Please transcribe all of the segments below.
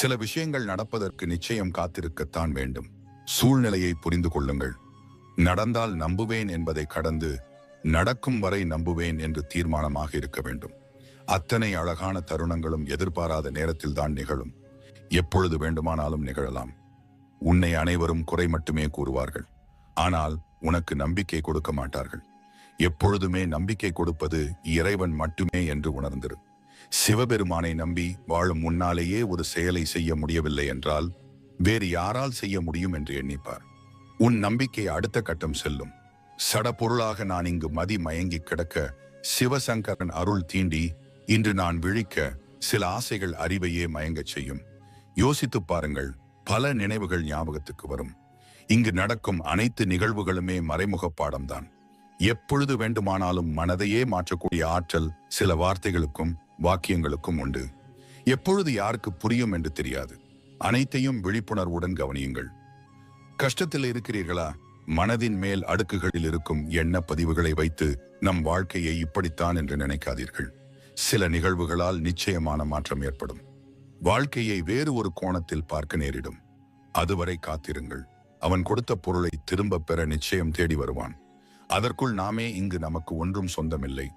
சில விஷயங்கள் நடப்பதற்கு நிச்சயம் காத்திருக்கத்தான் வேண்டும். சூழ்நிலையை புரிந்து கொள்ளுங்கள். நடந்தால் நம்புவேன் என்பதை கடந்து நடக்கும் வரை நம்புவேன் என்று தீர்மானமாக இருக்க வேண்டும். அத்தனை அழகான தருணங்களும் எதிர்பாராத நேரத்தில் தான் நிகழும். எப்பொழுது வேண்டுமானாலும் நிகழலாம். உன்னை அனைவரும் குறை மட்டுமே கூறுவார்கள். ஆனால் உனக்கு நம்பிக்கை கொடுக்க மாட்டார்கள். எப்பொழுதுமே நம்பிக்கை கொடுப்பது இறைவன் மட்டுமே என்று உணர்ந்திரு. சிவபெருமானை நம்பி வாழும் முன்னாலேயே ஒரு செயலை செய்ய முடியவில்லை என்றால் வேறு யாரால் செய்ய முடியும் என்று எண்ணிப்பார். உன் நம்பிக்கை அடுத்த கட்டம் செல்லும். சடப்பொருளாக நான் இங்கு மதி மயங்கி கிடக்க சிவசங்கரன் அருள் தீண்டி இன்று நான் விழிக்க சில ஆசைகள் அறிவையே மயங்கச் செய்யும். யோசித்துப் பாருங்கள் பல நினைவுகள் ஞாபகத்துக்கு வரும். இங்கு நடக்கும் அனைத்து நிகழ்வுகளுமே மறைமுக பாடம்தான். எப்பொழுது வேண்டுமானாலும் மனதையே மாற்றக்கூடிய ஆற்றல் சில வார்த்தைகளுக்கும் வாக்கியங்களுக்கும் உண்டு. எப்பொழுது யாருக்கு புரியும் என்று தெரியாது. அனைத்தையும் விழிப்புணர்வுடன் கவனியுங்கள். கஷ்டத்தில் இருக்கிறீர்களா? மனதின் மேல் அடுக்குகளில் இருக்கும் எண்ண பதிவுகளை வைத்து நம் வாழ்க்கையை இப்படித்தான் என்று நினைக்காதீர்கள். சில நிகழ்வுகளால் நிச்சயமான மாற்றம் ஏற்படும். வாழ்க்கையை வேறு ஒரு கோணத்தில் பார்க்க நேரிடும். அதுவரை காத்திருங்கள். அவன் கொடுத்த பொருளை திரும்ப பெற நிச்சயம் தேடி வருவான். அதற்குள் நாமே இங்கு நமக்கு ஒன்றும் சொந்தமில்லை.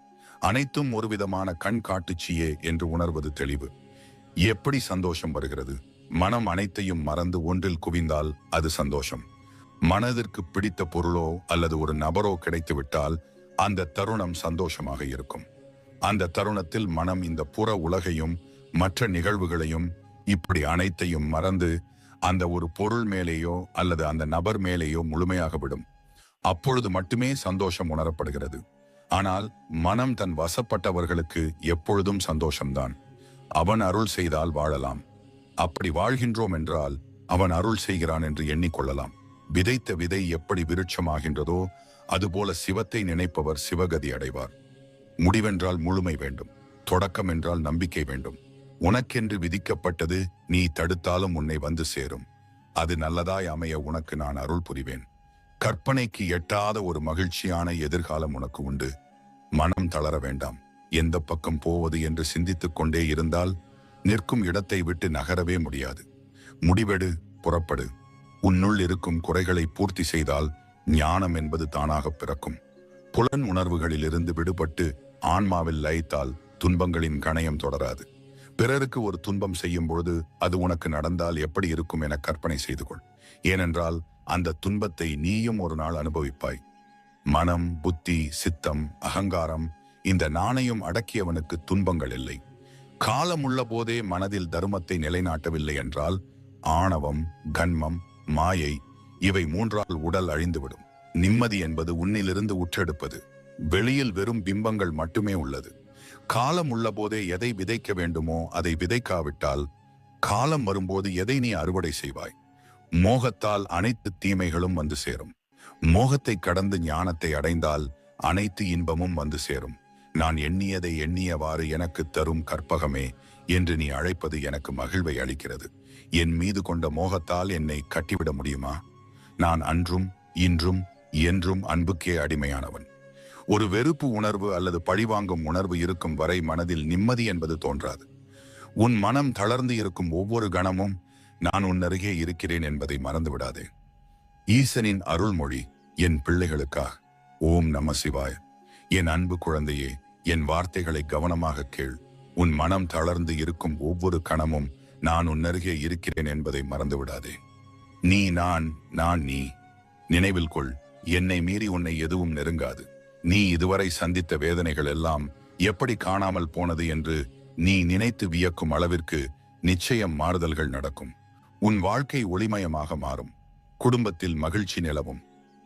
அனைத்தும் ஒரு விதமான கண் காட்டுச்சியே என்று உணர்வது தெளிவு. எப்படி சந்தோஷம் வருகிறது? மனம் அனைத்தையும் மறந்து ஒன்றில் குவிந்தால் அது சந்தோஷம். மனதிற்கு பிடித்த பொருளோ அல்லது ஒரு நபரோ கிடைத்துவிட்டால் அந்த தருணம் சந்தோஷமாக இருக்கும். அந்த தருணத்தில் மனம் இந்த புற உலகையும் மற்ற நிகழ்வுகளையும் இப்படி அனைத்தையும் மறந்து அந்த ஒரு பொருள் மேலேயோ அல்லது அந்த நபர் மேலேயோ முழுமையாக விடும். அப்பொழுது மட்டுமே சந்தோஷம் உணரப்படுகிறது. ஆனால் மனம் தன் வசப்பட்டவர்களுக்கு எப்பொழுதும் சந்தோஷம்தான். அவன் அருள் செய்தால் வாழலாம். அப்படி வாழ்கின்றோம் என்றால் அவன் அருள் செய்கிறான் என்று எண்ணிக்கொள்ளலாம். விதைத்த விதை எப்படி விருட்சமாகின்றதோ அதுபோல சிவத்தை நினைப்பவர் சிவகதி அடைவார். முடிவென்றால் முழுமை வேண்டும். தொடக்கம் என்றால் நம்பிக்கை வேண்டும். உனக்கென்று விதிக்கப்பட்டது நீ தடுத்தாலும் உன்னை வந்து சேரும். அது நல்லதாய் அமைய உனக்கு நான் அருள் புரிவேன். கற்பனைக்கு எட்டாத ஒரு மகிழ்ச்சியான எதிர்காலம் உனக்கு உண்டு. மனம் தளர வேண்டாம். எந்த பக்கம் போவது என்று சிந்தித்துக் கொண்டே இருந்தால் நிற்கும் இடத்தை விட்டு நகரவே முடியாது. முடிவெடு புறப்படு. உன்னுள் இருக்கும் குறைகளை பூர்த்தி செய்தால் ஞானம் என்பது தானாக பிறக்கும். புலன் உணர்வுகளிலிருந்து விடுபட்டு ஆன்மாவில் லயித்தால் துன்பங்களின் கணயம் தொடராது. பிறருக்கு ஒரு துன்பம் செய்யும் பொழுது அது உனக்கு நடந்தால் எப்படி இருக்கும் என கற்பனை செய்து கொள். ஏனென்றால் அந்த துன்பத்தை நீயும் ஒரு நாள் அனுபவிப்பாய். மனம் புத்தி சித்தம் அகங்காரம் இந்த நாணயம் அடக்கியவனுக்கு துன்பங்கள் இல்லை. காலம் உள்ள போதே மனதில் தர்மத்தை நிலைநாட்டவில்லை என்றால் ஆணவம் கன்மம் மாயை இவை மூன்றால் உடல் அழிந்துவிடும். நிம்மதி என்பது உன்னிலிருந்து உற்றெடுப்பது. வெளியில் வெறும் பிம்பங்கள் மட்டுமே உள்ளது. காலம் உள்ள போதே எதை விதைக்க வேண்டுமோ அதை விதைக்காவிட்டால் காலம் வரும்போது எதை நீ அறுவடை செய்வாய்? மோகத்தால் அனைத்து தீமைகளும் வந்து சேரும். மோகத்தை கடந்து ஞானத்தை அடைந்தால் அனைத்து இன்பமும் வந்து சேரும். நான் எண்ணியதை எண்ணியவாறு எனக்கு தரும் கற்பகமே என்று நீ அழைப்பது எனக்கு மகிழ்வை அளிக்கிறது. என் மீது கொண்ட மோகத்தால் என்னை கட்டிவிட முடியுமா? நான் அன்றும் இன்றும் என்றும் அன்புக்கே அடிமையானவன். ஒரு வெறுப்பு உணர்வு அல்லது பழிவாங்கும் உணர்வு இருக்கும் வரை மனதில் நிம்மதி என்பது தோன்றாது. உன் மனம் தளர்ந்து இருக்கும் ஒவ்வொரு கணமும் நான் உன் அருகே இருக்கிறேன் என்பதை மறந்து விடாதே ஈசனின் அருள்மொழி என் பிள்ளைகளுக்கா? ஓம் நம சிவாய். என் அன்பு குழந்தையே என் வார்த்தைகளை கவனமாக கேள். உன் மனம் தளர்ந்து இருக்கும் ஒவ்வொரு கணமும் நான் உன் அருகே இருக்கிறேன் என்பதை மறந்து விடாதே நீ நான் நான் நீ. நினைவில் கொள் என்னை மீறி உன்னை எதுவும் நெருங்காது. நீ இதுவரை சந்தித்த வேதனைகள் எல்லாம் எப்படி காணாமல் போனது என்று நீ நினைத்து வியக்கும் அளவிற்கு நிச்சயம் மாறுதல்கள் நடக்கும். உன் வாழ்க்கை ஒளிமயமாக மாறும். குடும்பத்தில் மகிழ்ச்சி நிலவும்.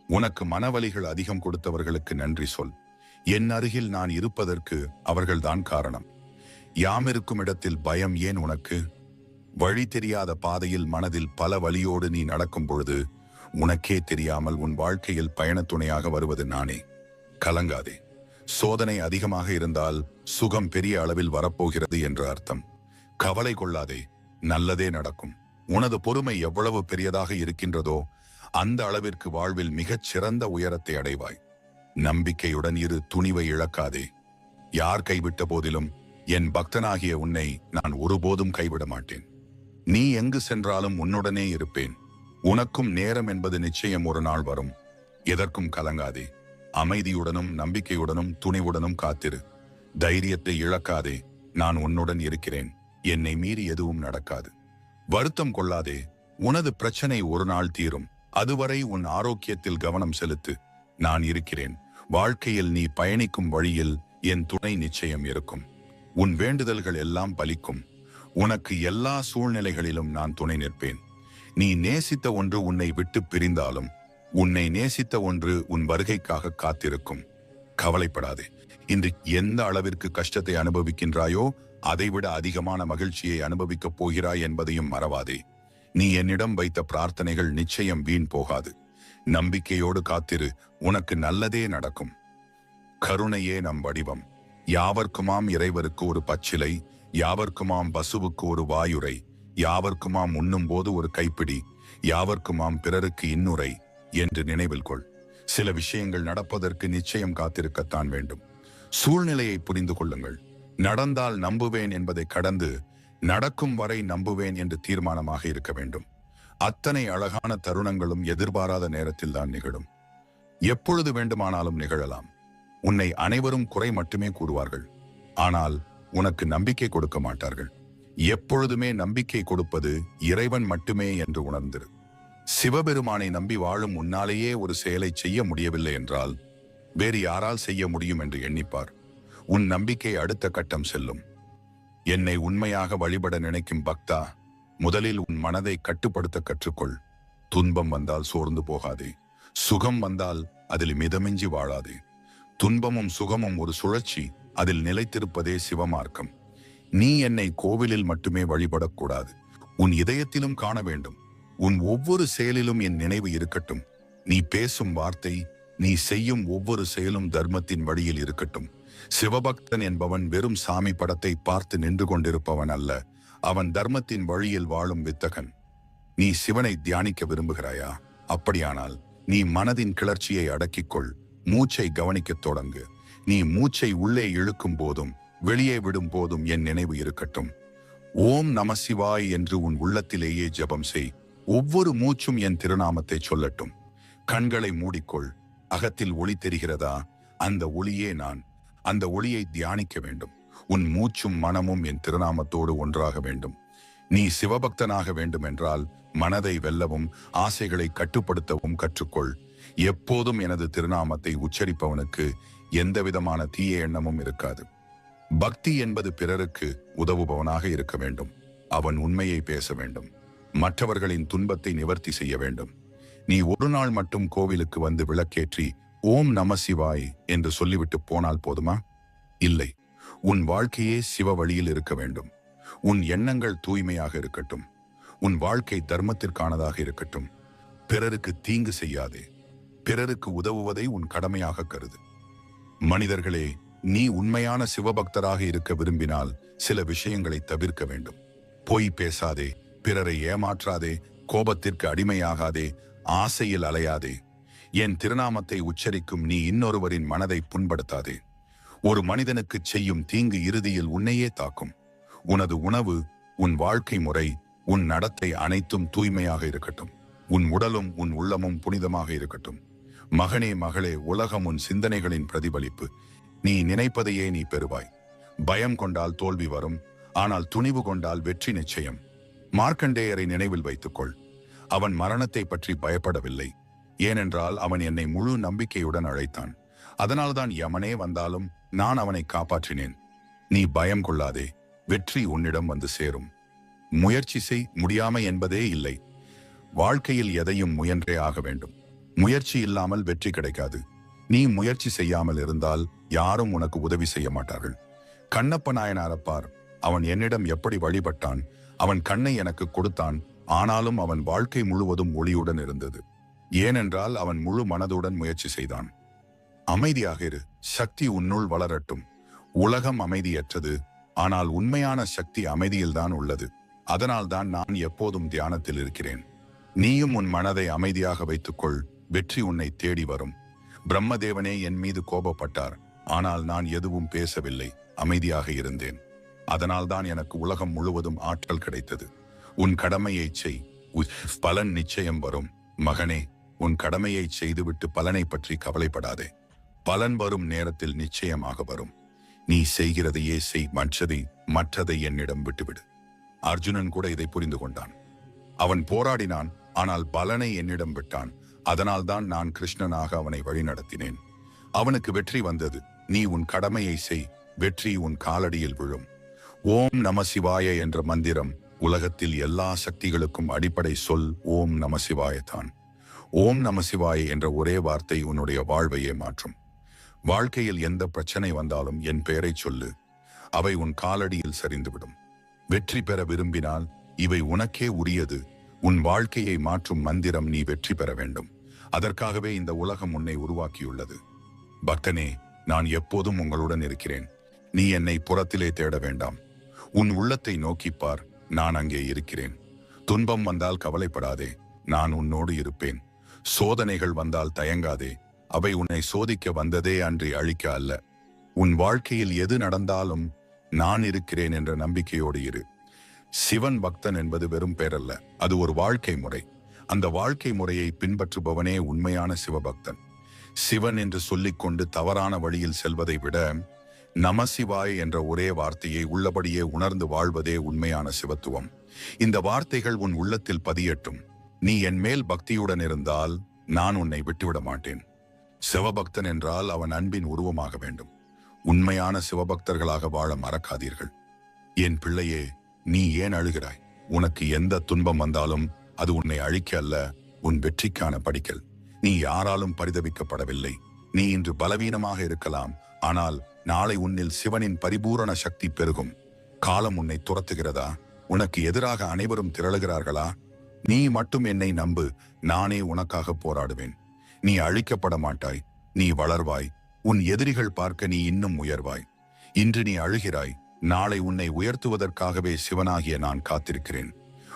உனக்கு மனவலிகள் அதிகம் கொடுத்தவர்களுக்கு நன்றி சொல். என் அருகில் நான் இருப்பதற்கு அவர்கள்தான் காரணம். யாம் இருக்கும் இடத்தில் பயம் ஏன் உனக்கு? வழி தெரியாத பாதையில் மனதில் பல வழியோடு நீ நடக்கும் பொழுது உனக்கே தெரியாமல் உன் வாழ்க்கையில் பயணத் துணையாக வருவது நானே. கலங்காதே. சோதனை அதிகமாக இருந்தால் சுகம் பெரிய அளவில் வரப்போகிறது என்று அர்த்தம். கவலை கொள்ளாதே. நல்லதே நடக்கும். உனது பொறுமை எவ்வளவு பெரியதாக இருக்கின்றதோ அந்த அளவிற்கு வாழ்வில் மிகச் சிறந்த உயரத்தை அடைவாய். நம்பிக்கையுடன் இரு துணிவை இழக்காதே. யார் கைவிட்ட போதிலும் என் பக்தனாகிய உன்னை நான் ஒருபோதும் கைவிட மாட்டேன். நீ எங்கு சென்றாலும் உன்னுடனே இருப்பேன். உனக்கும் நேரம் என்பது நிச்சயம் ஒரு நாள் வரும். எதற்கும் கலங்காதே. அமைதியுடனும் நம்பிக்கையுடனும் துணிவுடனும் காத்திரு. தைரியத்தை இழக்காதே. நான் உன்னுடன் இருக்கிறேன். என்னை மீறி எதுவும் நடக்காது. வருத்தம் கொள்ளாதே. உனது பிரச்சனை ஒரு நாள் தீரும். அதுவரை உன் ஆரோக்கியத்தில் கவனம் செலுத்து. நான் இருக்கிறேன். வாழ்க்கையில் நீ பயணிக்கும் வழியில் என் துணை நிச்சயம் இருக்கும். உன் வேண்டுதல்கள் எல்லாம் பலிக்கும். உனக்கு எல்லா சூழ்நிலைகளிலும் நான் துணை நிற்பேன். நீ நேசித்த ஒன்று உன்னை விட்டு பிரிந்தாலும் உன்னை நேசித்த ஒன்று உன் வருகைக்காக காத்திருக்கும். கவலைப்படாதே. இன்று எந்த அளவிற்கு கஷ்டத்தை அனுபவிக்கின்றாயோ அதைவிட அதிகமான மகிழ்ச்சியை அனுபவிக்கப் போகிறாய் என்பதையும் மறவாதே. நீ என்னிடம் வைத்த பிரார்த்தனைகள் நிச்சயம் வீண் போகாது. நம்பிக்கையோடு காத்திரு உனக்கு நல்லதே நடக்கும். கருணையே நம் வடிவம். யாவர்க்குமாம் இறைவருக்கு ஒரு பச்சிலை யாவர்க்குமாம் பசுவுக்கு ஒரு வாயுரை யாவர்க்குமாம் உண்ணும் போது ஒரு கைப்பிடி யாவர்க்குமாம் பிறருக்கு இன்னுரை என்று நினைவில் கொள். சில விஷயங்கள் நடப்பதற்கு நிச்சயம் காத்திருக்கத்தான் வேண்டும். சூழ்நிலையை புரிந்து கொள்ளுங்கள். நடந்தால் நம்புவேன் என்பதை கடந்து நடக்கும் வரை நம்புவேன் என்று தீர்மானமாக இருக்க வேண்டும். அத்தனை அழகான தருணங்களும் எதிர்பாராத நேரத்தில் தான் நிகழும். எப்பொழுது வேண்டுமானாலும் நிகழலாம். உன்னை அனைவரும் குறை மட்டுமே கூறுவார்கள். ஆனால் உனக்கு நம்பிக்கை கொடுக்க மாட்டார்கள். எப்பொழுதுமே நம்பிக்கை கொடுப்பது இறைவன் மட்டுமே என்று உணர்ந்திரு. சிவபெருமானை நம்பி வாழும் உன்னாலேயே ஒரு செயலை செய்ய முடியவில்லை என்றால் வேறு யாரால் செய்ய முடியும் என்று எண்ணிப்பார். உன் நம்பிக்கை அடுத்த கட்டம் செல்லும். என்னை உண்மையாக வழிபட நினைக்கும் பக்தா முதலில் உன் மனதை கட்டுப்படுத்த கற்றுக்கொள். துன்பம் வந்தால் சோர்ந்து போகாதே. சுகம் வந்தால் அதில் மிதமிஞ்சி வாழாதே. துன்பமும் சுகமும் ஒரு சுழற்சி அதில் நிலைத்திருப்பதே சிவமார்க்கம். நீ என்னை கோவிலில் மட்டுமே வழிபடக்கூடாது உன் இதயத்திலும் காண வேண்டும். உன் ஒவ்வொரு செயலிலும் என் நினைவு இருக்கட்டும். நீ பேசும் வார்த்தை நீ செய்யும் ஒவ்வொரு செயலும் தர்மத்தின் வழியில் இருக்கட்டும். சிவபக்தன் என்பவன் வெறும் சாமி படத்தை பார்த்து நின்று கொண்டிருப்பவன் அல்ல. அவன் தர்மத்தின் வழியில் வாழும் வித்தகன். நீ சிவனை தியானிக்க விரும்புகிறாயா? அப்படியானால் நீ மனதின் கிளர்ச்சியை அடக்கிக்கொள் மூச்சை கவனிக்கத் தொடங்கு. நீ மூச்சை உள்ளே இழுக்கும் போதும் வெளியே விடும் போதும் என் நினைவு இருக்கட்டும். ஓம் நம சிவாய் என்று உன் உள்ளத்திலேயே ஜெபம் செய். ஒவ்வொரு மூச்சும் என் திருநாமத்தை சொல்லட்டும். கண்களை மூடிக்கொள். அகத்தில் ஒளி தெரிகிறதா? அந்த ஒளியே நான். அந்த ஒளியை தியானிக்க வேண்டும். உன் மூச்சும் மனமும் என் திருநாமத்தோடு ஒன்றாக வேண்டும். நீ சிவபக்தனாக வேண்டுமென்றால் மனதை வெல்லவும் ஆசைகளை கட்டுப்படுத்தவும் கற்றுக்கொள். எப்போதும் எனது திருநாமத்தை உச்சரிப்பவனுக்கு எந்தவிதமான தீய எண்ணமும் இருக்காது. பக்தி என்பது பிறருக்கு உதவுபவனாக இருக்க வேண்டும். அவன் உண்மையை பேச வேண்டும். மற்றவர்களின் துன்பத்தை நிவர்த்தி செய்ய வேண்டும். நீ ஒரு நாள் மட்டும் கோவிலுக்கு வந்து விளக்கேற்றி ஓம் நம சிவாய் என்று சொல்லிவிட்டு போனால் போதுமா? இல்லை. உன் வாழ்க்கையே சிவ வழியில் இருக்க வேண்டும். உன் எண்ணங்கள் தூய்மையாக இருக்கட்டும். உன் வாழ்க்கை தர்மத்திற்கானதாக இருக்கட்டும். பிறருக்கு தீங்கு செய்யாதே. பிறருக்கு உதவுவதை உன் கடமையாக கருது. மனிதர்களே நீ உண்மையான சிவபக்தராக இருக்க விரும்பினால் சில விஷயங்களை தவிர்க்க வேண்டும். பொய் பேசாதே. பிறரை ஏமாற்றாதே. கோபத்திற்கு அடிமையாகாதே. ஆசையில் அலையாதே. என் திருநாமத்தை உச்சரிக்கும் நீ இன்னொருவரின் மனதை புண்படுத்தாதே. ஒரு மனிதனுக்கு செய்யும் தீங்கு இறுதியில் உன்னையே தாக்கும். உனது உணவு உன் வாழ்க்கை முறை உன் நடத்தை அனைத்தும் தூய்மையாக இருக்கட்டும். உன் உடலும் உன் உள்ளமும் புனிதமாக இருக்கட்டும். மகனே மகளே உலகம் உன் சிந்தனைகளின் பிரதிபலிப்பு. நீ நினைப்பதையே நீ பெறுவாய். பயம் கொண்டால் தோல்வி வரும் ஆனால் துணிவு கொண்டால் வெற்றி நிச்சயம். மார்க்கண்டேயரை நினைவில் வைத்துக்கொள். அவன் மரணத்தை பற்றி பயப்படவில்லை. ஏனென்றால் அவன் என்னை முழு நம்பிக்கையுடன் அழைத்தான். அதனால்தான் யமனே வந்தாலும் நான் அவனை காப்பாற்றினேன். நீ பயம் கொள்ளாதே வெற்றி உன்னிடம் வந்து சேரும். முயற்சி செய் முடியாமை என்பதே இல்லை. வாழ்க்கையில் எதையும் முயன்றே ஆக வேண்டும். முயற்சி இல்லாமல் வெற்றி கிடைக்காது. நீ முயற்சி செய்யாமல் இருந்தால் யாரும் உனக்கு உதவி செய்ய மாட்டார்கள். கண்ணப்ப நாயனாரப்பார் அவன் என்னிடம் எப்படி வழிபட்டான் அவன் கண்ணை எனக்கு கொடுத்தான் ஆனாலும் அவன் வாழ்க்கை முழுவதும் ஒளியுடன் இருந்தது. ஏனென்றால் அவன் முழு மனதுடன் முயற்சி செய்தான். அமைதியாக இரு சக்தி உன்னுள் வளரட்டும். உலகம் அமைதியற்றது ஆனால் உண்மையான சக்தி அமைதியில்தான் உள்ளது. அதனால்தான் நான் எப்போதும் தியானத்தில் இருக்கிறேன். நீயும் உன் மனதை அமைதியாக வைத்துக்கொள் வெற்றி உன்னை தேடி வரும். பிரம்மதேவனே என் மீது கோபப்பட்டார் ஆனால் நான் எதுவும் பேசவில்லை அமைதியாக இருந்தேன். அதனால்தான் எனக்கு உலகம் முழுவதும் ஆற்றல் கிடைத்தது. உன் கடமையை செய் உ- பலன் நிச்சயம் வரும். மகனே உன் கடமையைச் செய்துவிட்டு பலனை பற்றி கவலைப்படாதே. பலன் வரும் நேரத்தில் நிச்சயமாக வரும். நீ செய்கிறதையே செய் மற்றதை மற்றதை என்னிடம் விட்டுவிடு. அர்ஜுனன் கூட இதை புரிந்து கொண்டான். அவன் போராடினான் ஆனால் பலனை என்னிடம் விட்டான். அதனால்தான் நான் கிருஷ்ணனாக அவனை வழிநடத்தினேன். அவனுக்கு வெற்றி வந்தது. நீ உன் கடமையை செய் வெற்றி உன் காலடியில் விழும். ஓம் நம சிவாய என்ற மந்திரம் உலகத்தில் எல்லா சக்திகளுக்கும் அடிப்படை சொல் ஓம் நம சிவாயத்தான் ஓம் நமசிவாய் என்ற ஒரே வார்த்தை உன்னுடைய வாழ்வையே மாற்றும். வாழ்க்கையில் எந்த பிரச்சனை வந்தாலும் என் பெயரைச் சொல்லு. அவை உன் காலடியில் சரிந்துவிடும். வெற்றி பெற விரும்பினால் இவை உனக்கே உரியது. உன் வாழ்க்கையை மாற்றும் மந்திரம் நீ வெற்றி பெற வேண்டும். அதற்காகவே இந்த உலகம் உன்னை உருவாக்கியுள்ளது. பக்தனே நான் எப்போதும் உங்களுடன் இருக்கிறேன். நீ என்னை புறத்திலே தேட வேண்டாம். உன் உள்ளத்தை நோக்கிப் பார் நான் அங்கே இருக்கிறேன். துன்பம் வந்தால் கவலைப்படாதே. நான் உன்னோடு இருப்பேன். சோதனைகள் வந்தால் தயங்காதே. அவை உன்னை சோதிக்க வந்ததே அன்றி அழிக்க அல்ல. உன் வாழ்க்கையில் எது நடந்தாலும் நான் இருக்கிறேன் என்ற நம்பிக்கையோடு இரு. சிவன் பக்தன் என்பது வெறும் பேரல்ல அது ஒரு வாழ்க்கை முறை. அந்த வாழ்க்கை முறையை பின்பற்றுபவனே உண்மையான சிவபக்தன். சிவன் என்று சொல்லிக்கொண்டு தவறான வழியில் செல்வதை விட நமசிவாய் என்ற ஒரே வார்த்தையை உள்ளபடியே உணர்ந்து வாழ்வதே உண்மையான சிவத்துவம். இந்த வார்த்தைகள் உன் உள்ளத்தில் பதியட்டும். நீ என் மேல் பக்தியுடன் இருந்தால் நான் உன்னை விட்டுவிட மாட்டேன். சிவபக்தன் என்றால் அவன் அன்பின் உருவமாக வேண்டும். உண்மையான சிவபக்தர்களாக வாழ மறக்காதீர்கள். என் பிள்ளையே நீ ஏன் அழுகிறாய்? உனக்கு எந்த துன்பம் வந்தாலும் அது உன்னை அழிக்க அல்ல உன் வெற்றிக்கான படிக்கல். நீ யாராலும் பரிதவிக்கப்படவில்லை. நீ இன்று பலவீனமாக இருக்கலாம். ஆனால் நாளை உன்னில் சிவனின் பரிபூரண சக்தி பெருகும். காலம் உன்னை துரத்துகிறதா? உனக்கு எதிராக அனைவரும் திரளுகிறார்களா? நீ மட்டும் என்னை நம்பு நானே உனக்காக போராடுவேன். நீ அழிக்கப்பட மாட்டாய் நீ வளர்வாய் உன் எதிரிகள் பார்க்க நீ இன்னும் உயர்வாய். இன்று நீ அழுகிறாய் நாளை உன்னை உயர்த்துவதற்காகவே சிவனாகிய நான் காத்திருக்கிறேன்.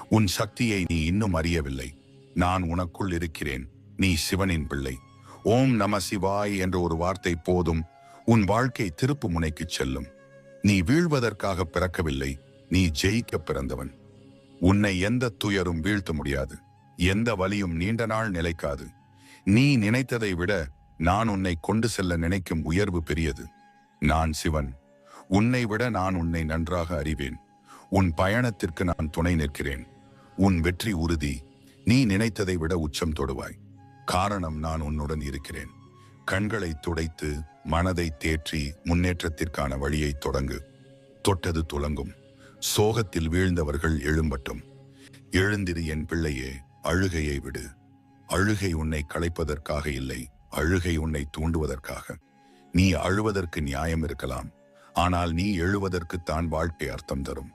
உன் சக்தியை நீ இன்னும் அறியவில்லை. நான் உனக்குள் இருக்கிறேன் நீ சிவனின் பிள்ளை. ஓம் நம சிவாய் என்ற ஒரு வார்த்தை போதும் உன் வாழ்க்கை திருப்பு முனைக்குச் செல்லும். நீ வீழ்வதற்காக பிறக்கவில்லை நீ ஜெயிக்க பிறந்தவன். உன்னை எந்த துயரும் வீழ்த்த முடியாது. எந்த வலியும் நீண்ட நாள் நிலைக்காது. நீ நினைத்ததை விட நான் உன்னை கொண்டு செல்ல நினைக்கும் உயர்வு பெரியது. நான் சிவன். உன்னை விட நான் உன்னை நன்றாக அறிவேன். உன் பயணத்திற்கு நான் துணை நிற்கிறேன். உன் வெற்றி உறுதி. நீ நினைத்ததை விட உச்சம் தொடுவாய். காரணம் நான் உன்னுடன் இருக்கிறேன். கண்களை துடைத்து மனதை தேற்றி முன்னேற்றத்திற்கான வழியை தொடங்கு. தொட்டது துலங்கும் சோகத்தில் வீழ்ந்தவர்கள் எழும்பட்டும். எழுந்திரு என் பிள்ளையே அழுகையை விடு. அழுகை உன்னை களைப்பதற்காக இல்லை அழுகை உன்னை தூண்டுவதற்காக. நீ அழுவதற்கு நியாயம் இருக்கலாம் ஆனால் நீ எழுவதற்குத்தான் வாழ்க்கை அர்த்தம் தரும்.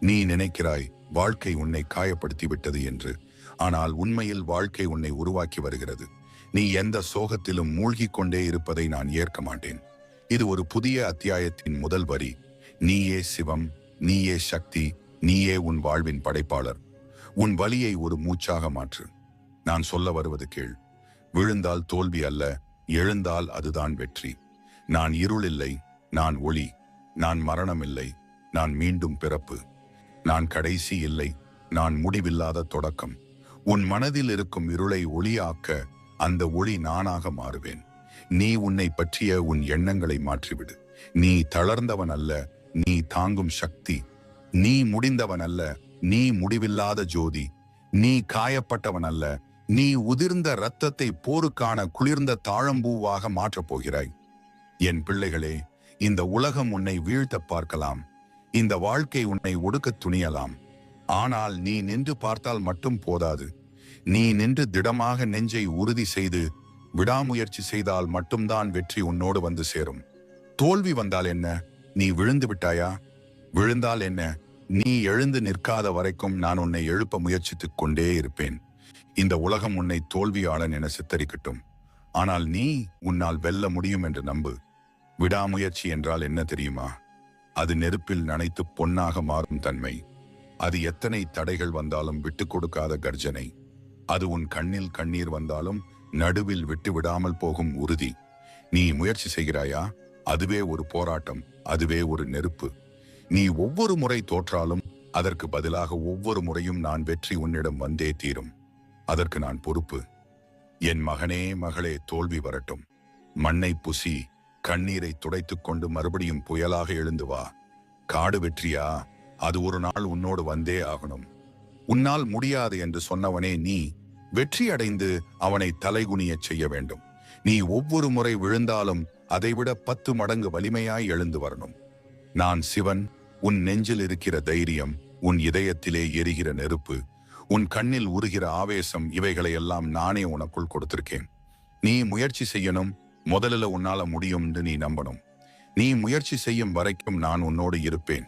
நீ நினைக்கிறாய் வாழ்க்கை உன்னை காயப்படுத்தி விட்டது என்று. ஆனால் உண்மையில் வாழ்க்கை உன்னை உருவாக்கி வருகிறது. நீ எந்த சோகத்திலும் மூழ்கிக் கொண்டே இருப்பதை நான் ஏற்க மாட்டேன். இது ஒரு புதிய அத்தியாயத்தின் முதல் வரி. நீயே சிவம் நீயே சக்தி நீயே உன் வாழ்வின் படைப்பாளர். உன் வலியை ஒரு மூச்சாக மாற்று. நான் சொல்ல வருவது கேள். விழுந்தால் தோல்வி அல்ல எழுந்தால் அதுதான் வெற்றி. நான் இருள் இல்லை நான் ஒளி. நான் மரணம் இல்லை நான் மீண்டும் பிறப்பு. நான் கடைசி இல்லை நான் முடிவில்லாத தொடக்கம். உன் மனதில் இருக்கும் இருளை ஒளியாக்க அந்த ஒளி நானாக மாறுவேன். நீ உன்னை பற்றிய உன் எண்ணங்களை மாற்றிவிடு. நீ தளர்ந்தவன் அல்ல நீ தாங்கும் சக்தி. நீ முடிந்தவன் அல்ல நீ முடிவில்லாத ஜோதி. நீ காயப்பட்டவன் அல்ல நீ உதிர்ந்த இரத்தத்தை போருக்கான குளிர்ந்த தாழம்பூவாக மாற்றப் போகிறாய். என் பிள்ளைகளே இந்த உலகம் உன்னை வீழ்த்த பார்க்கலாம். இந்த வாழ்க்கை உன்னை ஒடுக்கத் துணியலாம். ஆனால் நீ நின்று பார்த்தால் மட்டும் போதாது. நீ நின்று திடமாக நெஞ்சை உறுதி செய்து விடாமுயற்சி செய்தால் மட்டும்தான் வெற்றி உன்னோடு வந்து சேரும். தோல்வி வந்தால் என்ன? நீ விழுந்து விட்டாயா? விழுந்தால் என்ன? நீ எழுந்து நிற்காத வரைக்கும் நான் உன்னை எழுப்ப முயற்சித்துக் கொண்டே இருப்பேன். இந்த உலகம் உன்னை தோல்வியாளன் என சித்தரிக்கட்டும். ஆனால் நீ உன்னால் வெல்ல முடியும் என்று நம்பு. விடாமுயற்சி என்றால் என்ன தெரியுமா? அது நெருப்பில் நனைத்து பொன்னாக மாறும் தன்மை. அது எத்தனை தடைகள் வந்தாலும் விட்டுக் கொடுக்காத கர்ஜனை. அது உன் கண்ணில் கண்ணீர் வந்தாலும் நடுவில் விட்டு விடாமல் போகும் உறுதி. நீ முயற்சி செய்கிறாயா? அதுவே ஒரு போராட்டம் அதுவே ஒரு நெருப்பு. நீ ஒவ்வொரு முறை தோற்றாலும் அதற்கு பதிலாக ஒவ்வொரு முறையும் நான் வெற்றி உன்னிடம் வந்தே தீரும். அதற்கு நான் பொறுப்பு. என் மகனே மகளே தோல்வி வரட்டும். மண்ணை புசி கண்ணீரை துடைத்துக் கொண்டு மறுபடியும் புயலாக எழுந்து வா. காடு வெற்றியா? அது ஒரு நாள் உன்னோடு வந்தே ஆகணும். உன்னால் முடியாது என்று சொன்னவனே நீ வெற்றி அடைந்து அவனை தலைகுனியச் செய்ய வேண்டும். நீ ஒவ்வொரு முறை விழுந்தாலும் அதைவிட பத்து மடங்கு வலிமையாய் எழுந்து வரணும். நான் சிவன் உன் நெஞ்சில் இருக்கிற தைரியம் உன் இதயத்திலே எரிகிற நெருப்பு உன் கண்ணில் உருகிற ஆவேசம் இவைகளை எல்லாம் நானே உனக்குள் கொடுத்திருக்கேன். நீ முயற்சி செய்யணும் முதல்ல உன்னால முடியும்னு நீ நம்பணும். நீ முயற்சி செய்யும் வரைக்கும் நான் உன்னோடு இருப்பேன்.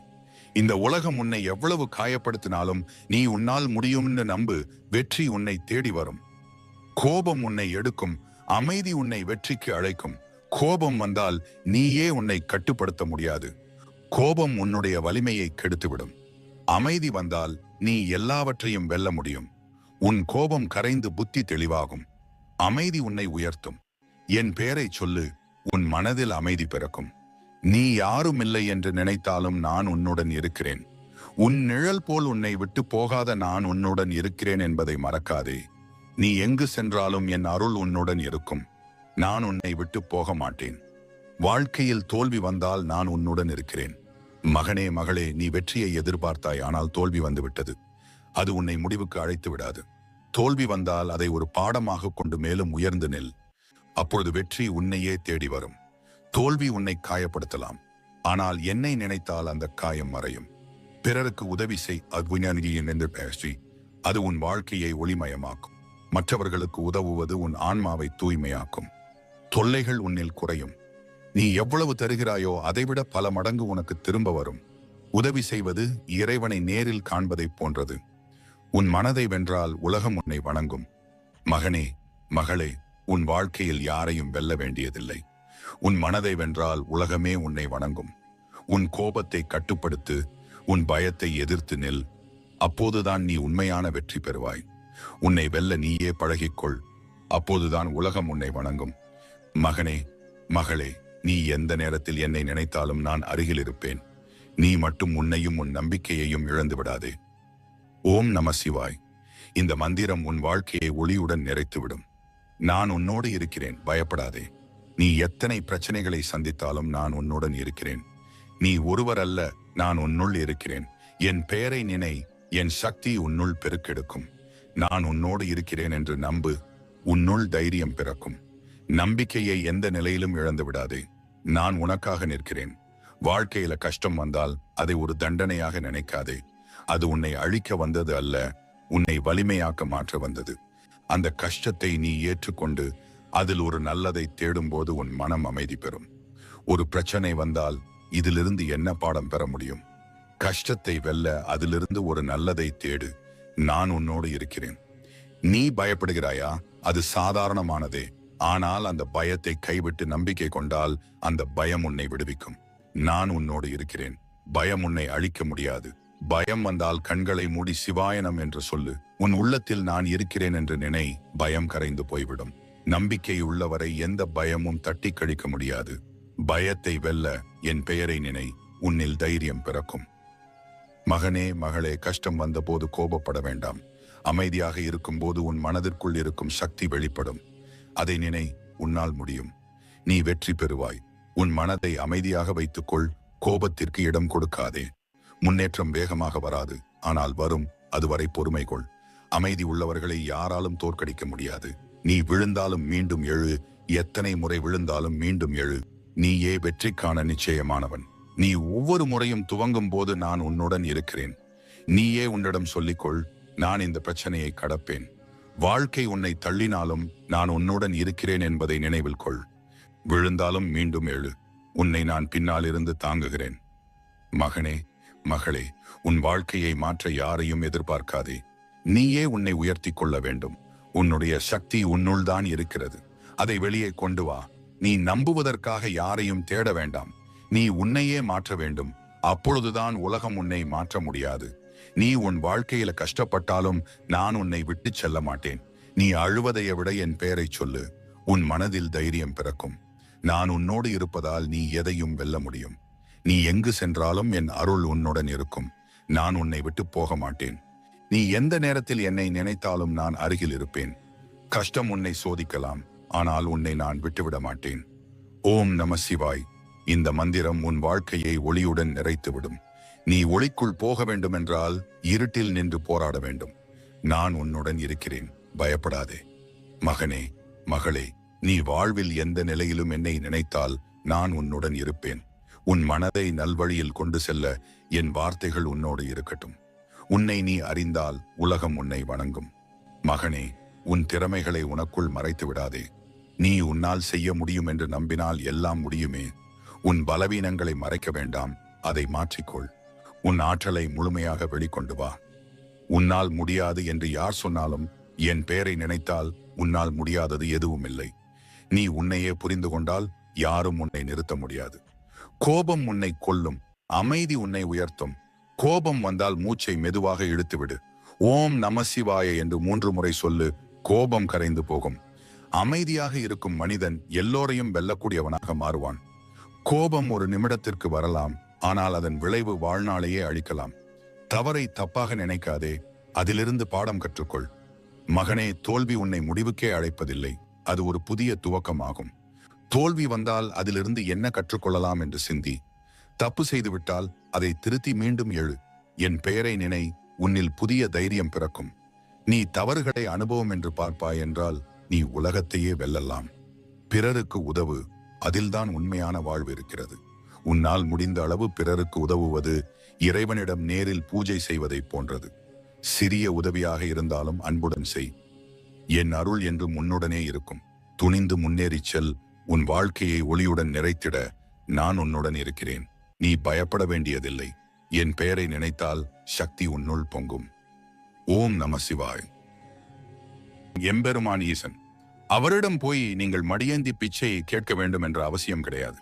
இந்த உலகம் உன்னை எவ்வளவு காயப்படுத்தினாலும் நீ உன்னால் முடியும்னு நம்பு வெற்றி உன்னை தேடி வரும். கோபம் உன்னை எடுக்கும் அமைதி உன்னை வெற்றிக்கு அழைக்கும். கோபம் வந்தால் நீயே உன்னை கட்டுப்படுத்த முடியாது. கோபம் உன்னுடைய வலிமையை கெடுத்துவிடும். அமைதி வந்தால் நீ எல்லாவற்றையும் வெல்ல முடியும். உன் கோபம் கரைந்து புத்தி தெளிவாகும். அமைதி உன்னை உயர்த்தும். என் பெயரை சொல்லு உன் மனதில் அமைதி பிறக்கும். நீ யாரும் இல்லை என்று நினைத்தாலும் நான் உன்னுடன் இருக்கிறேன். உன் நிழல் போல் உன்னை விட்டு போகாத நான் உன்னுடன் இருக்கிறேன் என்பதை மறக்காதே. நீ எங்கு சென்றாலும் என் அருள் உன்னுடன் இருக்கும். நான் உன்னை விட்டு போக மாட்டேன் வாழ்க்கையில் தோல்வி வந்தால் நான் உன்னுடன் இருக்கிறேன். மகனே மகளே நீ வெற்றியை எதிர்பார்த்தாய் ஆனால் தோல்வி வந்துவிட்டது. அது உன்னை முடிவுக்கு அழைத்து விடாது. தோல்வி வந்தால் அதை ஒரு பாடமாக கொண்டு மேலும் உயர்ந்து நெல். அப்பொழுது வெற்றி உன்னையே தேடி வரும். தோல்வி உன்னை காயப்படுத்தலாம். ஆனால் என்னை நினைத்தால் அந்த காயம் மறையும். பிறருக்கு உதவி செய் அத்விஞானியின் என்று பேசி அது உன் வாழ்க்கையை ஒளிமயமாக்கும். மற்றவர்களுக்கு உதவுவது உன் ஆன்மாவை தூய்மையாக்கும். தொல்லைகள் உன்னில் குறையும். நீ எவ்வளவு தருகிறாயோ அதைவிட பல மடங்கு உனக்கு திரும்ப வரும். உதவி செய்வது இறைவனை நேரில் காண்பதைப் போன்றது. உன் மனதை வென்றால் உலகம் உன்னை வணங்கும். மகனே மகளே உன் வாழ்க்கையில் யாரையும் வெல்ல வேண்டியதில்லை. உன் மனதை வென்றால் உலகமே உன்னை வணங்கும். உன் கோபத்தை கட்டுப்படுத்து உன் பயத்தை எதிர்த்து நில். அப்போதுதான் நீ உண்மையான வெற்றி பெறுவாய். உன்னை வெல்ல நீயே பழகிக்கொள். அப்போதுதான் உலகம் உன்னை வணங்கும். மகனே மகளே நீ எந்த நேரத்தில் என்னை நினைத்தாலும் நான் அருகில் இருப்பேன் நீ மட்டும் உன்னையும் உன் நம்பிக்கையையும் இழந்து விடாதே. ஓம் நம சிவாய். இந்த மந்திரம் உன் வாழ்க்கையை ஒளியுடன் நிறைத்துவிடும் நான் உன்னோடு இருக்கிறேன் பயப்படாதே. நீ எத்தனை பிரச்சனைகளை சந்தித்தாலும் நான் உன்னுடன் இருக்கிறேன். நீ ஒருவர் அல்ல நான் உன்னுள் இருக்கிறேன். என் பெயரை நினை என் சக்தி உன்னுள் பெருக்கெடுக்கும். நான் உன்னோடு இருக்கிறேன் என்று நம்பு உன்னுள் தைரியம் பிறக்கும். நம்பிக்கையை எந்த நிலையிலும் இழந்து விடாதே. நான் உனக்காக நிற்கிறேன். வாழ்க்கையில கஷ்டம் வந்தால் அதை ஒரு தண்டனையாக நினைக்காதே. அது உன்னை அழிக்க வந்தது அல்ல உன்னை வலிமையாக்க மாற்ற வந்தது. அந்த கஷ்டத்தை நீ ஏற்றுக்கொண்டு அதில் ஒரு நல்லதை தேடும்போது உன் மனம் அமைதி பெறும். ஒரு பிரச்சனை வந்தால் இதிலிருந்து என்ன பாடம் பெற முடியும்? கஷ்டத்தை வெல்ல அதிலிருந்து ஒரு நல்லதை தேடு. நான் உன்னோடு இருக்கிறேன். நீ பயப்படுகிறாயா? அது சாதாரணமானதே. ஆனால் அந்த பயத்தை கைவிட்டு நம்பிக்கை கொண்டால் அந்த பயம் உன்னை விடுவிக்கும். நான் உன்னோடு இருக்கிறேன். பயம் உன்னை அழிக்க முடியாது. பயம் வந்தால் கண்களை மூடி சிவாயனம் என்று சொல்லு. உன் உள்ளத்தில் நான் இருக்கிறேன் என்று நினை பயம் கரைந்து போய்விடும். நம்பிக்கை உள்ளவரை எந்த பயமும் தட்டி கழிக்க முடியாது. பயத்தை வெல்ல என் பெயரை நினை உன்னில் தைரியம் பிறக்கும். மகனே மகளே கஷ்டம் வந்தபோது கோபப்பட வேண்டாம். அமைதியாக இருக்கும்போது உன் மனதிற்குள் இருக்கும் சக்தி வெளிப்படும். அதை நினை உன்னால் முடியும். நீ வெற்றி பெறுவாய். உன் மனதை அமைதியாக வைத்துக்கொள். கோபத்திற்கு இடம் கொடுக்காதே. முன்னேற்றம் வேகமாக வராது. ஆனால் வரும். அதுவரை பொறுமை கொள். அமைதி உள்ளவர்களை யாராலும் தோற்கடிக்க முடியாது. நீ விழுந்தாலும் மீண்டும் எழு. எத்தனை முறை விழுந்தாலும் மீண்டும் எழு. நீயே வெற்றிக்கான நிச்சயமானவன். நீ ஒவ்வொரு முறையும் துவங்கும் போது நான் உன்னுடன் இருக்கிறேன். நீயே உன்னிடம் சொல்லிக்கொள். நான் இந்த பிரச்சனையை கடப்பேன். வாழ்க்கை உன்னை தள்ளினாலும் நான் உன்னுடன் இருக்கிறேன் என்பதை நினைவில் கொள். விழுந்தாலும் மீண்டும் எழு. உன்னை நான் பின்னால் இருந்து தாங்குகிறேன். மகனே மகளே உன் வாழ்க்கையை மாற்ற யாரையும் எதிர்பார்க்காதே. நீயே உன்னை உயர்த்தி கொள்ள வேண்டும். உன்னுடைய சக்தி உன்னுள் தான் இருக்கிறது. அதை வெளியே கொண்டு வா. நீ நம்புவதற்காக யாரையும் தேட வேண்டாம். நீ உன்னையே மாற்ற வேண்டும். அப்பொழுதுதான் உலகம் உன்னை மாற்ற முடியாது. நீ உன் வாழ்க்கையில கஷ்டப்பட்டாலும் நான் உன்னை விட்டு செல்ல மாட்டேன். நீ அழுவதைய விட என் பெயரை சொல்லு. உன் மனதில் தைரியம் பிறக்கும். நான் உன்னோடு இருப்பதால் நீ எதையும் வெல்ல முடியும். நீ எங்கு சென்றாலும் என் அருள் உன்னுடன் இருக்கும். நான் உன்னை விட்டு போக மாட்டேன். நீ எந்த நேரத்தில் என்னை நினைத்தாலும் நான் அருகில் இருப்பேன். கஷ்டம் உன்னை சோதிக்கலாம். ஆனால் உன்னை நான் விட்டுவிட மாட்டேன். ஓம் நம சிவாய். இந்த மந்திரம் உன் வாழ்க்கையை ஒளியுடன் நிறைத்துவிடும். நீ ஒளிக்குள் போக வேண்டுமென்றால் இருட்டில் நின்று போராட வேண்டும். நான் உன்னுடன் இருக்கிறேன். பயப்படாதே. மகனே மகளே நீ வாழ்வில் எந்த நிலையிலும் என்னை நினைத்தால் நான் உன்னுடன் இருப்பேன். உன் மனதை நல்வழியில் கொண்டு செல்ல என் வார்த்தைகள் உன்னோடு இருக்கட்டும். உன்னை நீ அறிந்தால் உலகம் உன்னை வணங்கும். மகனே உன் திறமைகளை உனக்குள் மறைத்து விடாதே. நீ உன்னால் செய்ய முடியும் என்று நம்பினால் எல்லாம் முடியுமே. உன் பலவீனங்களை மறைக்க வேண்டாம். அதை மாற்றிக்கொள். உன் ஆற்றலை முழுமையாக வெளிக்கொண்டு வா. உன்னால் முடியாது என்று யார் சொன்னாலும் என் பெயரை நினைத்தால் உன்னால் முடியாதது எதுவும் இல்லை நீ உன்னையே புரிந்து கொண்டால் யாரும் உன்னை நிறுத்த முடியாது. கோபம் உன்னை கொல்லும் அமைதி உன்னை உயர்த்தும். கோபம் வந்தால் மூச்சை மெதுவாக இழுத்துவிடு. ஓம் நமசிவாய என்று மூன்று முறை சொல்லு கோபம் கரைந்து போகும். அமைதியாக இருக்கும் மனிதன் எல்லோரையும் வெல்லக்கூடியவனாக மாறுவான். கோபம் ஒரு நிமிடத்திற்கு வரலாம் ஆனால் அதன் விளைவு வாழ்நாளையே அழிக்கலாம். தவறை தப்பாக நினைக்காதே அதிலிருந்து பாடம் கற்றுக்கொள். மகனே தோல்வி உன்னை முடிவுக்கே அழைப்பதில்லை. அது ஒரு புதிய துவக்கமாகும். தோல்வி வந்தால் அதிலிருந்து என்ன கற்றுக்கொள்ளலாம் என்று சிந்தி. தப்பு செய்துவிட்டால் அதை திருத்தி மீண்டும் எழு. என் பெயரை நினை உன்னில் புதிய தைரியம் பிறக்கும். நீ தவறுகளை அனுபவம் என்று பார்ப்பாய் என்றால் நீ உலகத்தையே வெல்லலாம். பிறருக்கு உதவு அதில்தான் உண்மையான வாழ்வு இருக்கிறது. உன்னால் முடிந்த அளவு பிறருக்கு உதவுவது இறைவனிடம் நேரில் பூஜை செய்வதைப் போன்றது. சிறிய உதவியாக இருந்தாலும் அன்புடன் செய். என் அருள் என்று உன்னுடனே இருக்கும். துணிந்து முன்னேறிச் செல். உன் வாழ்க்கையை ஒளியுடன் நிறைத்திட நான் உன்னுடன் இருக்கிறேன். நீ பயப்பட வேண்டியதில்லை. என் பெயரை நினைத்தால் சக்தி உன்னுள் பொங்கும். ஓம் நம சிவாய். எம்பெருமான் ஈசன் அவரிடம் போய் நீங்கள் மடியேந்தி பிச்சையை கேட்க வேண்டும் என்ற அவசியம் கிடையாது.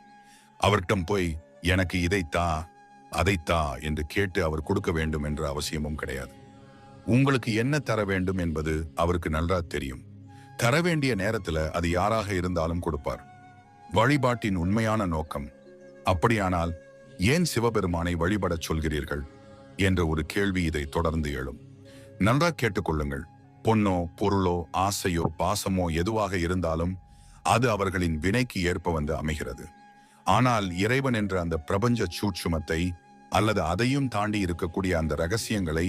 அவர்கிட்டம் போய் எனக்கு இதைத்தா அதைத்தா என்று கேட்டு அவர் கொடுக்க வேண்டும் என்ற அவசியமும் கிடையாது. உங்களுக்கு என்ன தர வேண்டும் என்பது அவருக்கு நன்றா தெரியும். தர வேண்டிய நேரத்துல அது யாராக இருந்தாலும் கொடுப்பார். வழிபாட்டின் உண்மையான நோக்கம் அப்படியானால் ஏன் சிவபெருமானை வழிபடச் சொல்கிறீர்கள்? என்ற ஒரு கேள்வி இதை தொடர்ந்து எழும். நன்றா கேட்டுக்கொள்ளுங்கள் பொன்னோ பொருளோ ஆசையோ பாசமோ எதுவாக இருந்தாலும் அது அவர்களின் வினைக்கு ஏற்ப வந்து அமைகிறது. ஆனால் இறைவன் என்ற அந்த பிரபஞ்ச சூட்சுமத்தை அல்லது அதையும் தாண்டி இருக்கக்கூடிய அந்த ரகசியங்களை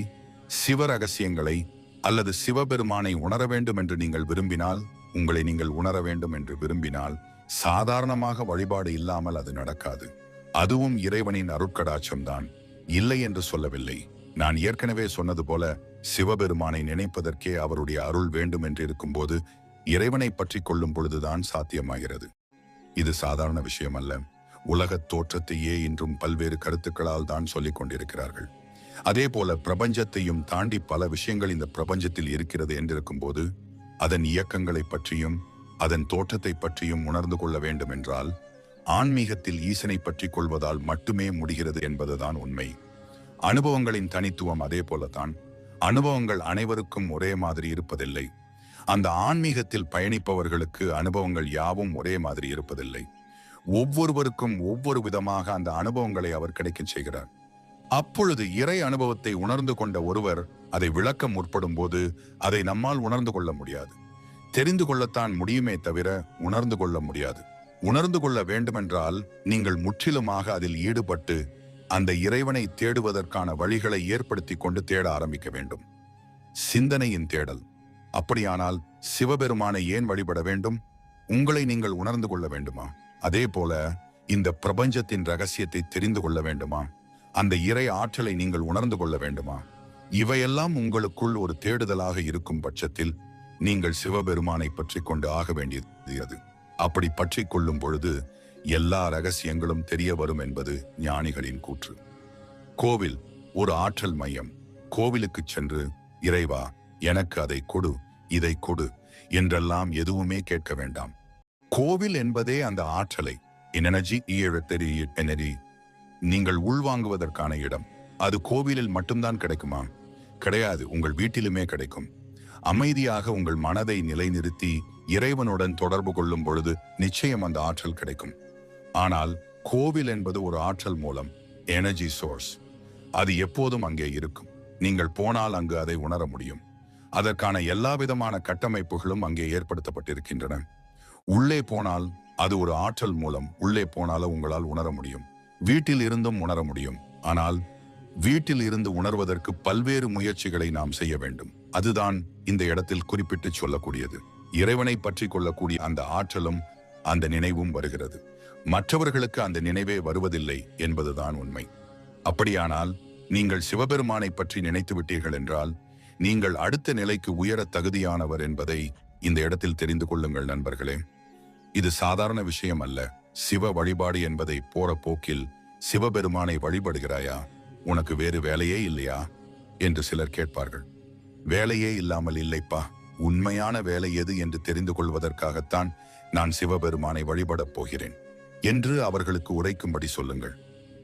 சிவ ரகசியங்களை அல்லது சிவபெருமானை உணர வேண்டும் என்று நீங்கள் விரும்பினால் உங்களை நீங்கள் உணர வேண்டும் என்று விரும்பினால் சாதாரணமாக வழிபாடு இல்லாமல் அது நடக்காது. அதுவும் இறைவனின் அருட்கடாட்சம்தான். இல்லை என்று சொல்லவில்லை. நான் ஏற்கனவே சொன்னது போல சிவபெருமானை நினைப்பதற்கே அவருடைய அருள் வேண்டும் என்று இருக்கும்போது இறைவனை பற்றி கொள்ளும் பொழுதுதான் சாத்தியமாகிறது. இது சாதாரண விஷயம் அல்ல உலகத் தோற்றத்தையே இன்றும் பல்வேறு கருத்துக்களால் தான் சொல்லிக் கொண்டிருக்கிறார்கள். அதே போல பிரபஞ்சத்தையும் தாண்டி பல விஷயங்கள் இந்த பிரபஞ்சத்தில் இருக்கிறது என்றிருக்கும் போது அதன் இயக்கங்களை பற்றியும் அதன் தோற்றத்தை பற்றியும் உணர்ந்து கொள்ள வேண்டும் என்றால் ஆன்மீகத்தில் ஈசனை பற்றி கொள்வதால் மட்டுமே முடிகிறது என்பதுதான் உண்மை. அனுபவங்களின் தனித்துவம் அதே போலத்தான். அனுபவங்கள் அனைவருக்கும் ஒரே மாதிரி இருப்பதில்லை. அந்த ஆன்மீகத்தில் பயணிப்பவர்களுக்கு அனுபவங்கள் யாவும் ஒரே மாதிரி இருப்பதில்லை. ஒவ்வொருவருக்கும் ஒவ்வொரு விதமாக அந்த அனுபவங்களை அவர் கிடைக்கச் செய்கிறார். அப்பொழுது இறை அனுபவத்தை உணர்ந்து கொண்ட ஒருவர் அதை விளக்க முற்படும் போது அதை நம்மால் உணர்ந்து கொள்ள முடியாது. தெரிந்து கொள்ளத்தான் முடியுமே தவிர உணர்ந்து கொள்ள முடியாது. உணர்ந்து கொள்ள வேண்டுமென்றால் நீங்கள் முற்றிலுமாக அதில் ஈடுபட்டு அந்த இறைவனை தேடுவதற்கான வழிகளை ஏற்படுத்தி கொண்டு தேட ஆரம்பிக்க வேண்டும். சிந்தனையின் தேடல். அப்படியானால் சிவபெருமானை ஏன் வழிபட வேண்டும்? உங்களை நீங்கள் உணர்ந்து கொள்ள வேண்டுமா? அதே போல இந்த பிரபஞ்சத்தின் ரகசியத்தை தெரிந்து கொள்ள வேண்டுமா? அந்த இறை ஆற்றலை நீங்கள் உணர்ந்து கொள்ள வேண்டுமா? இவையெல்லாம் உங்களுக்குள் ஒரு தேடுதலாக இருக்கும் பட்சத்தில் நீங்கள் சிவபெருமானை பற்றி கொண்டு ஆக வேண்டியது. அப்படி பற்றி கொள்ளும் பொழுது எல்லா ரகசியங்களும் தெரிய வரும் என்பது ஞானிகளின் கூற்று. கோவில் ஒரு ஆற்றல் மையம். கோவிலுக்கு சென்று இறைவா எனக்கு அதை கொடு இதை கொடு என்றெல்லாம் எதுவுமே கேட்க வேண்டாம். கோவில் என்பதே அந்த ஆற்றலை. எனர்ஜி எனர்ஜி நீங்கள் உள்வாங்குவதற்கான இடம். அது கோவிலில் மட்டும்தான் கிடைக்குமா? கிடையாது உங்கள் வீட்டிலுமே கிடைக்கும். அமைதியாக உங்கள் மனதை நிலைநிறுத்தி இறைவனுடன் தொடர்பு கொள்ளும் பொழுது நிச்சயம் அந்த ஆற்றல் கிடைக்கும். ஆனால் கோவில் என்பது ஒரு ஆற்றல் மூலம் எனர்ஜி சோர்ஸ் அது எப்போதும் அங்கே இருக்கும். நீங்கள் போனால் அங்கு அதை உணர முடியும். அதற்கான எல்லா விதமான கட்டமைப்புகளும் அங்கே ஏற்படுத்தப்பட்டிருக்கின்றன. உள்ளே போனால் அது ஒரு ஆற்றல் மூலம் உள்ளே போனால உங்களால் உணர முடியும். வீட்டில் இருந்தும் உணர முடியும். ஆனால் வீட்டில் இருந்து உணர்வதற்கு பல்வேறு முயற்சிகளை நாம் செய்ய வேண்டும். அதுதான் இந்த இடத்தில் குறிப்பிட்டு சொல்லக்கூடியது. இறைவனை பற்றி கொள்ளக்கூடிய அந்த ஆற்றலும் அந்த நினைவும் வருகிறது. மற்றவர்களுக்கு அந்த நினைவே வருவதில்லை என்பதுதான் உண்மை. அப்படியானால் நீங்கள் சிவபெருமானை பற்றி நினைத்து விட்டீர்கள் என்றால் நீங்கள் அடுத்த நிலைக்கு உயர தகுதியானவர் என்பதை இந்த இடத்தில் தெரிந்து கொள்ளுங்கள் நண்பர்களே. இது சாதாரண விஷயம் அல்ல. சிவ வழிபாடு என்பதை போற போக்கில் சிவபெருமானை வழிபடுகிறாயா? உனக்கு வேறு வேலையே இல்லையா? என்று சிலர் கேட்பார்கள். வேலையே இல்லாமல் இல்லைப்பா. உண்மையான வேலை எது என்று தெரிந்து கொள்வதற்காகத்தான் நான் சிவபெருமானை வழிபடப் போகிறேன். என்று அவர்களுக்கு உரைக்கும்படி சொல்லுங்கள்.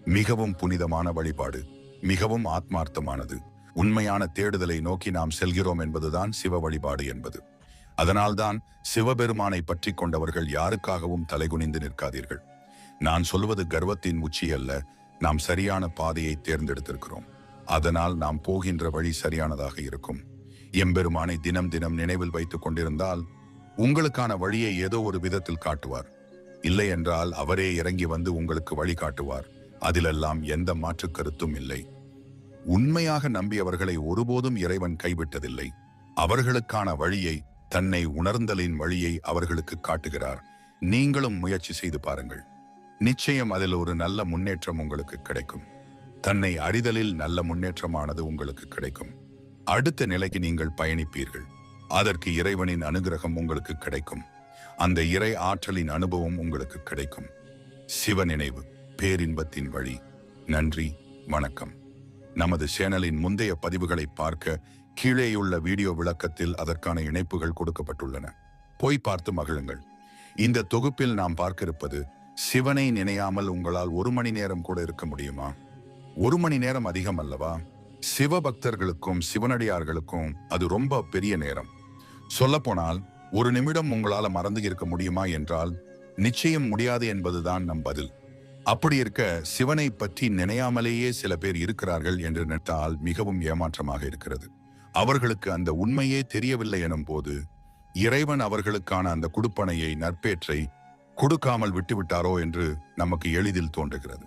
மிகவும் புனிதமான வழிபாடு. மிகவும் ஆத்மார்த்தமானது. உண்மையான தேடுதலை நோக்கி நாம் செல்கிறோம் என்பதுதான் சிவ வழிபாடு என்பது. அதனால்தான் சிவபெருமானை பற்றி கொண்டவர்கள் யாருக்காகவும் தலைகுனிந்து நிற்காதீர்கள். நான் சொல்வது கர்வத்தின் உச்சி அல்ல நாம் சரியான பாதையை தேர்ந்தெடுத்திருக்கிறோம். அதனால் நாம் போகின்ற வழி சரியானதாக இருக்கும். எம்பெருமானை தினம் தினம் நினைவில் வைத்துக் கொண்டிருந்தால் உங்களுக்கான வழியை ஏதோ ஒரு விதத்தில் காட்டுவார். இல்லை என்றால் அவரே இறங்கி வந்து உங்களுக்கு வழி காட்டுவார். அதிலெல்லாம் எந்த மாற்று கருத்தும் இல்லை. உண்மையாக நம்பியவர்களை ஒருபோதும் இறைவன் கைவிட்டதில்லை. அவர்களுக்கான வழியை தன்னை உணர்ந்தலின் வழியை அவர்களுக்கு காட்டுகிறார். நீங்களும் முயற்சி செய்து பாருங்கள். நிச்சயம் அதில் ஒரு நல்ல முன்னேற்றம் உங்களுக்கு கிடைக்கும். தன்னை அறிதலில் நல்ல முன்னேற்றமானது உங்களுக்கு கிடைக்கும். அடுத்த நிலைக்கு நீங்கள் பயணிப்பீர்கள். அதற்கு இறைவனின் அனுகிரகம் உங்களுக்கு கிடைக்கும். அந்த இறை ஆற்றலின் அனுபவம் உங்களுக்கு கிடைக்கும். சிவ நினைவு பேரின்பத்தின் வழி. நன்றி வணக்கம். நமது சேனலின் முந்தைய பதிவுகளை பார்க்க கீழேயுள்ள வீடியோ விளக்கத்தில் அதற்கான இணைப்புகள் கொடுக்கப்பட்டுள்ளன. போய் பார்த்து மகிழுங்கள். இந்த தொகுப்பில் நாம் பார்க்க இருப்பது சிவனை நினையாமல் உங்களால் ஒரு மணி நேரம் கூட இருக்க முடியுமா? ஒரு மணி நேரம் அதிகம் அல்லவா? சிவ பக்தர்களுக்கும் சிவனடியார்களுக்கும் அது ரொம்ப பெரிய நேரம். சொல்லப்போனால் ஒரு நிமிடம் உங்களால் மறந்து இருக்க முடியுமா என்றால் நிச்சயம் முடியாது என்பதுதான் நம் பதில். அப்படி இருக்க சிவனை பற்றி நினையாமலேயே சில பேர் இருக்கிறார்கள் என்று நினைத்தால் மிகவும் ஏமாற்றமாக இருக்கிறது. அவர்களுக்கு அந்த உண்மையே தெரியவில்லை எனும் போது இறைவன் அவர்களுக்கான அந்த குடுப்பனையை நற்பேற்றை கொடுக்காமல் விட்டுவிட்டாரோ என்று நமக்கு எளிதில் தோன்றுகிறது.